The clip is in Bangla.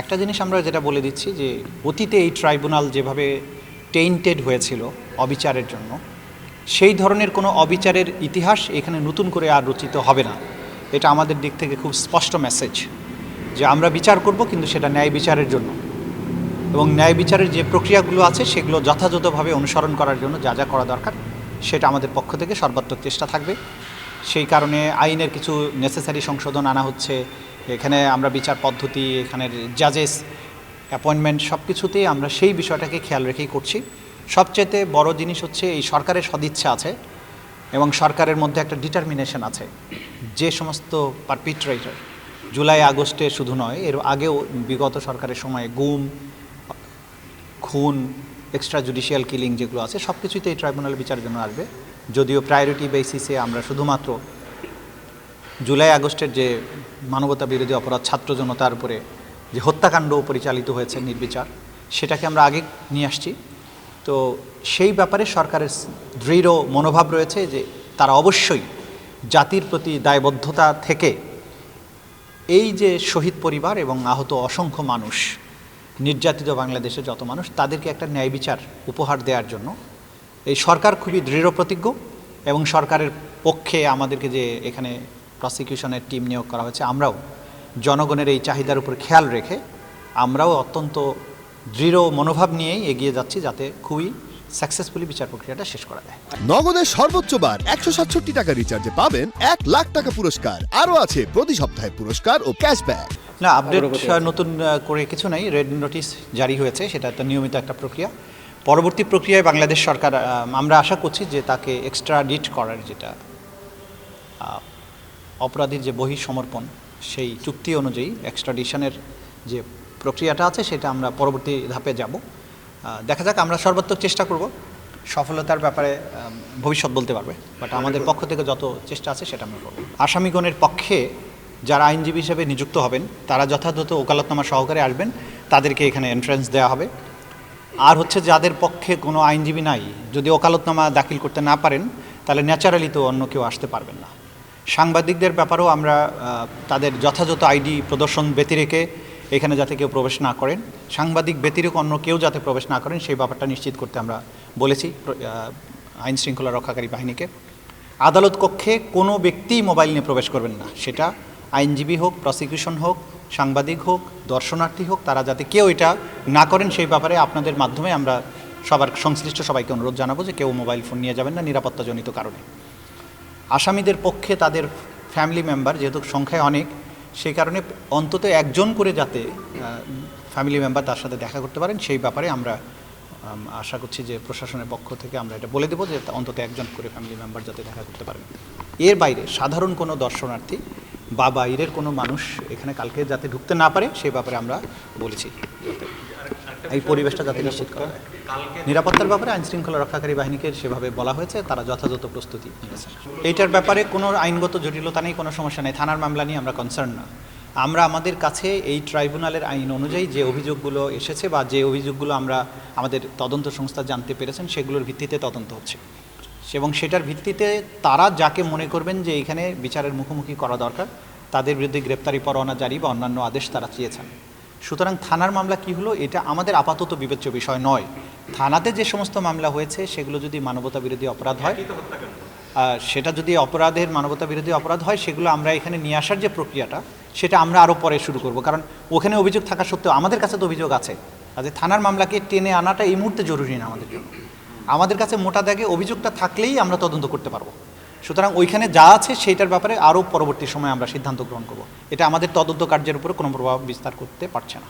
একটা জিনিস আমরা যেটা বলে দিচ্ছি যে অতীতে এই ট্রাইব্যুনাল যেভাবে টেইন্টেড হয়েছিল অবিচারের জন্য, সেই ধরনের কোনো অবিচারের ইতিহাস এখানে নতুন করে আর রচিত হবে না। এটা আমাদের দিক থেকে খুব স্পষ্ট মেসেজ যে আমরা বিচার করব কিন্তু সেটা ন্যায় বিচারের জন্য। এবং ন্যায় বিচারের যে প্রক্রিয়াগুলো আছে সেগুলো যথাযথভাবে অনুসরণ করার জন্য যা যা করা দরকার, সেটা আমাদের পক্ষ থেকে সর্বাত্মক চেষ্টা থাকবে। সেই কারণে আইনের কিছু নেসেসারি সংশোধন আনা হচ্ছে এখানে আমরা বিচার পদ্ধতি, এখানের জাজেস অ্যাপয়েন্টমেন্ট সব কিছুতেই আমরা সেই বিষয়টাকে খেয়াল রেখেই করছি। সবচেয়ে বড় জিনিস হচ্ছে এই সরকারের সদিচ্ছা আছে এবং সরকারের মধ্যে একটা ডিটারমিনেশন আছে। যে সমস্ত পারপিট্রেটর জুলাই আগস্টে শুধু নয়, এর আগেও বিগত সরকারের সময় গুম, খুন এক্সট্রা জুডিশিয়াল কিলিং যেগুলো আছে সব কিছুতে এই ট্রাইব্যুনাল বিচারের জন্য আসবে। যদিও প্রায়োরিটি বেসিসে আমরা শুধুমাত্র জুলাই আগস্টের যে মানবতা বিরোধী অপরাধ, ছাত্র জনতার উপরে যে হত্যাকাণ্ড পরিচালিত হয়েছে নির্বিচার, সেটাকে আমরা আগে নিয়ে আসছি। তো সেই ব্যাপারে সরকারের দৃঢ় মনোভাব রয়েছে যে তারা অবশ্যই জাতির প্রতি দায়বদ্ধতা থেকে এই যে শহীদ পরিবার এবং আহত অসংখ্য মানুষ, নির্যাতিত বাংলাদেশের যত মানুষ, তাদেরকে একটা ন্যায় বিচার উপহার দেওয়ার জন্য এই সরকার খুবই দৃঢ় প্রতিজ্ঞ এবং সরকারের পক্ষে আমাদেরকে যে এখানে প্রসিকিউশনের টিম নিয়োগ করা হয়েছে। আমরাও জনগণের এই চাহিদার উপর খেয়াল রেখে আমরাও অত্যন্ত দৃঢ় মনোভাব নিয়েই এগিয়ে যাচ্ছি যাতে খুবই সাকসেসফুলি বিচার প্রক্রিয়াটা শেষ করা যায়। নগদের সর্বোচ্চ বার একশো সাতষট্টি টাকা রিচার্জে পাবেন এক লাখ টাকা পুরস্কার। আরও আছে প্রতি সপ্তাহে পুরস্কার ও ক্যাশব্যাক না আপডেট নতুন করে কিছু নাই। রেড নোটিশ জারি হয়েছে সেটা একটা নিয়মিত একটা প্রক্রিয়া। পরবর্তী প্রক্রিয়ায় বাংলাদেশ সরকার আমরা আশা করছি যে তাকে এক্সট্রা ডিট করার যেটা অপরাধীর যে বহি সমর্পণ সেই চুক্তি অনুযায়ী এক্সট্রাডিশনের যে প্রক্রিয়াটা আছে সেটা আমরা পরবর্তী ধাপে যাব। দেখা যাক আমরা সর্বাত্মক চেষ্টা করব। সফলতার ব্যাপারে ভবিষ্যৎ বলতে পারবে। বাট আমাদের পক্ষ থেকে যত চেষ্টা আছে সেটা আমরা করব। আসামিগণের পক্ষে যারা আইনজীবী হিসেবে নিযুক্ত হবেন তারা যথাযথ ওকালতনামা সহকারে আসবেন। তাদেরকে এখানে এন্ট্রান্স দেওয়া হবে। আর হচ্ছে যাদের পক্ষে কোনো আইনজীবী নাই যদি ওকালতনামা দাখিল করতে না পারেন তাহলে ন্যাচারালি তো অন্য কেউ আসতে পারবেন না। সাংবাদিকদের ব্যাপারেও আমরা তাদের যথাযথ আইডি প্রদর্শন ব্যতিরেকে এখানে যাতে কেউ প্রবেশ না করেন, সাংবাদিক ব্যতিরেক অন্য কেউ যাতে প্রবেশ না করেন, সেই ব্যাপারটা নিশ্চিত করতে আমরা বলেছি আইন শৃঙ্খলা রক্ষাকারী বাহিনীকে। আদালত কক্ষে কোনো ব্যক্তি মোবাইল নিয়ে প্রবেশ করবেন না, সেটা আইনজীবী হোক, প্রসিকিউশন হোক, সাংবাদিক হোক, দর্শনার্থী হোক, তারা যাতে কেউ এটা না করেন, সেই ব্যাপারে আপনাদের মাধ্যমে আমরা সবার সংশ্লিষ্ট সবাইকে অনুরোধ জানাব যে কেউ মোবাইল ফোন নিয়ে যাবেন না নিরাপত্তাজনিত কারণে। আসামিদের পক্ষে তাদের ফ্যামিলি মেম্বার যেহেতু সংখ্যায় অনেক সেই কারণে অন্তত একজন করে যাতে ফ্যামিলি মেম্বার তার সাথে দেখা করতে পারেন, সেই ব্যাপারে আমরা আশা করছি যে প্রশাসনের পক্ষ থেকে আমরা এটা বলে দেবো যে অন্তত একজন করে ফ্যামিলি মেম্বার যাতে দেখা করতে পারেন। এর বাইরে সাধারণ কোনো দর্শনার্থী বা বাইরের কোনো মানুষ এখানে কালকে যাতে ঢুকতে না পারে সেই ব্যাপারে আমরা বলেছি। এই পরিবেশটা যাতে নিশ্চিত করা যায়। নিরাপত্তার ব্যাপারে আইন শৃঙ্খলা রক্ষাকারী বাহিনীকে সেভাবে বলা হয়েছে, তারা যথাযথ প্রস্তুতি নিয়েছে। এইটার ব্যাপারে কোনো আইনগত জটিলতা নেই, কোনো সমস্যা নেই, থানার মামলা নিয়ে আমরা কনসার্ন না। আমরা আমাদের কাছে এই ট্রাইব্যুনালের আইন অনুযায়ী যে অভিযোগগুলো এসেছে বা যে অভিযোগগুলো আমরা আমাদের তদন্ত সংস্থা জানতে পেরেছেন, সেগুলোর ভিত্তিতে তদন্ত হচ্ছে। এবং সেটার ভিত্তিতে তারা যাকে মনে করবেন যে এখানে বিচারের মুখোমুখি করা দরকার, তাদের বিরুদ্ধে গ্রেপ্তারি পরোয়ানা জারি বা অন্যান্য আদেশ তারা চেয়েছেন। সুতরাং থানার মামলা কি হলো? এটা আমাদের আপাতত বিবেচ্য বিষয় নয়। থানাতে যে সমস্ত মামলা হয়েছে সেগুলো যদি মানবতা বিরোধী অপরাধ হয় আর সেটা যদি অপরাধের মানবতা বিরোধী অপরাধ হয় সেগুলো আমরা এখানে নিয়ে আসার যে প্রক্রিয়াটা সেটা আমরা আরও পরে শুরু করব। কারণ ওখানে অভিযোগ থাকা সত্ত্বেও আমাদের কাছে তো অভিযোগ আছে। কাজে থানার মামলাকে টেনে আনাটা এই মুহূর্তে জরুরি না আমাদের জন্য। আমাদের কাছে মোটা দাগে অভিযোগটা থাকলেই আমরা তদন্ত করতে পারব। সুতরাং ওইখানে যা আছে সেইটার ব্যাপারে আরও পরবর্তী সময় আমরা সিদ্ধান্ত গ্রহণ করব। এটা আমাদের তদন্ত কার্যের উপরে কোনো প্রভাব বিস্তার করতে পারছে না।